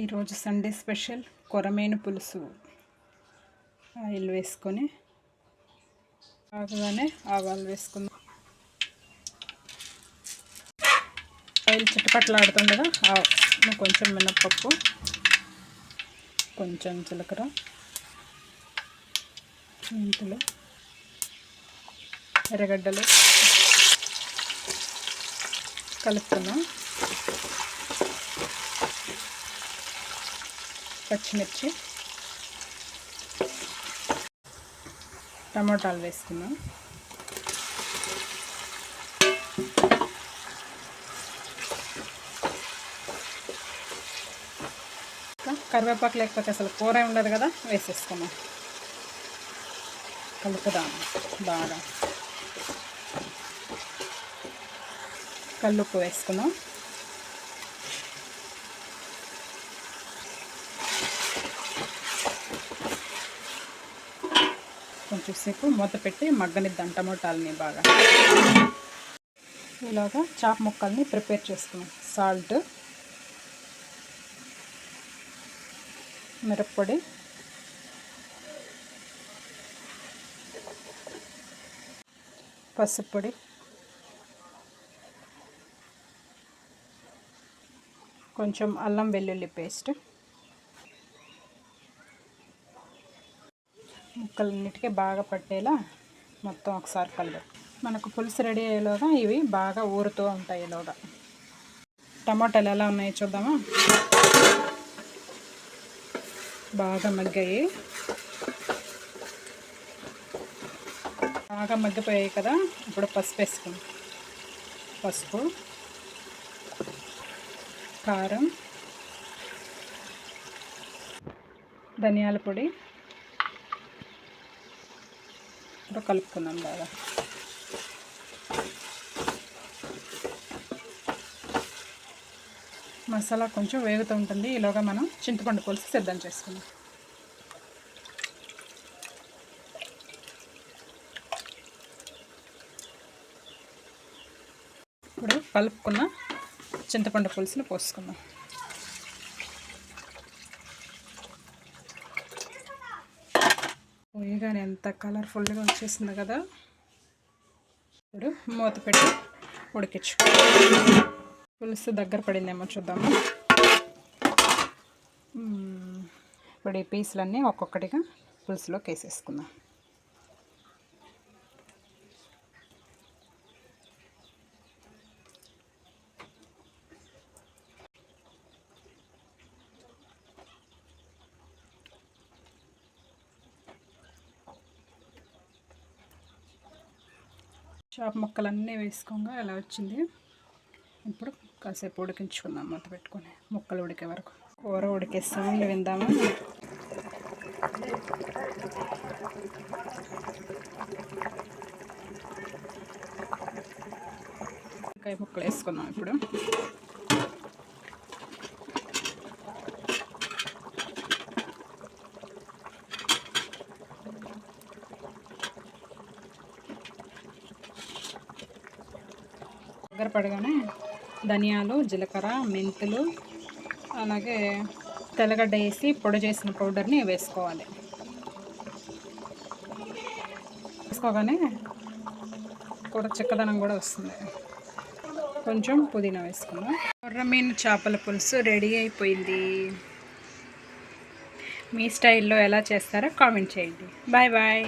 ఈరోజు Sunday special కొరమేను పులుసు. Oil వేసుకొని బాగానే ఆవాలు వేసుకుందాం. ఆయిల్ చుట్టుపట్లాడుతుండగా కొంచెం మినప్పప్పు కొంచెం జీలకర్ర మెంతులు ఎర్రగడ్డలు కలుపుతున్నాం పచ్చిమిర్చి టమాటాలు వేసుకున్నాం. కరివేపాకు లేకపోతే అసలు కూర ఉండదు కదా వేసేసుకున్నాం. కలుపుదాం బాగా. కల్లుప్పు వేసుకున్నాం. కొంచెం సేపు మూత పెట్టి మగ్గనిద్దాం టమోటాలని బాగా. ఇలాగా చాప్ ముక్కల్ని ప్రిపేర్ చేసుకున్నాం. సాల్ట్ మిరప్పొడి పసుపు పొడి కొంచెం అల్లం వెల్లుల్లి పేస్ట్ ముక్కలన్నిటికీ బాగా పట్టేలా మొత్తం ఒకసారి కలదు. మనకు పులుసు రెడీ అయ్యేలోగా ఇవి బాగా ఊరుతూ ఉంటాయి ఇలాగా టమాటాలు ఎలా ఉన్నాయో చూద్దామా? బాగా మగ్గాయి. బాగా మగ్గిపోయాయి కదా ఇప్పుడు పసుపు వేసుకుందాం. పసుపు కారం ధనియాల పొడి కూడా కలుపుకుందాం బాగా. మసాలా కొంచెం వేగుతూ ఉంటుంది. ఈలోగా మనం చింతపండు పులుసు సిద్ధం చేసుకుందాం. ఇప్పుడు కలుపుకున్న చింతపండు పులుసుని పోసుకుందాం. పొయ్యిగానే ఎంత కలర్ఫుల్గా వచ్చేసింది కదా. ఇప్పుడు మూత పెట్టి ఉడికించు పులుసు దగ్గర పడిందేమో చూద్దాము. ఇప్పుడు ఈ పీసులన్నీ ఒక్కొక్కటిగా పులుసులోకి వేసేసుకుందాం. చాప్ ముక్కలన్నీ వేసుకోగా ఎలా వచ్చింది? ఇప్పుడు కాసేపు ఉడికించుకుందాం మూత పెట్టుకొని ముక్కలు ఉడికే వరకు. కూర ఉడికే సౌండ్ విందామా? ముక్కలు వేసుకుందాం ఇప్పుడు. దగ్గర పడగానే ధనియాలు జీలకర్ర మెంతులు అలాగే తెల్లగడ్డ వేసి పొడి చేసిన పౌడర్ని వేసుకోవాలి. వేసుకోగానే కూర చిక్కదనం కూడా వస్తుంది. కొంచెం పుదీనా వేసుకుందాం. కొర్రమీను చేపల పులుసు రెడీ అయిపోయింది. మీ స్టైల్లో ఎలా చేస్తారో కామెంట్ చేయండి. Bye bye.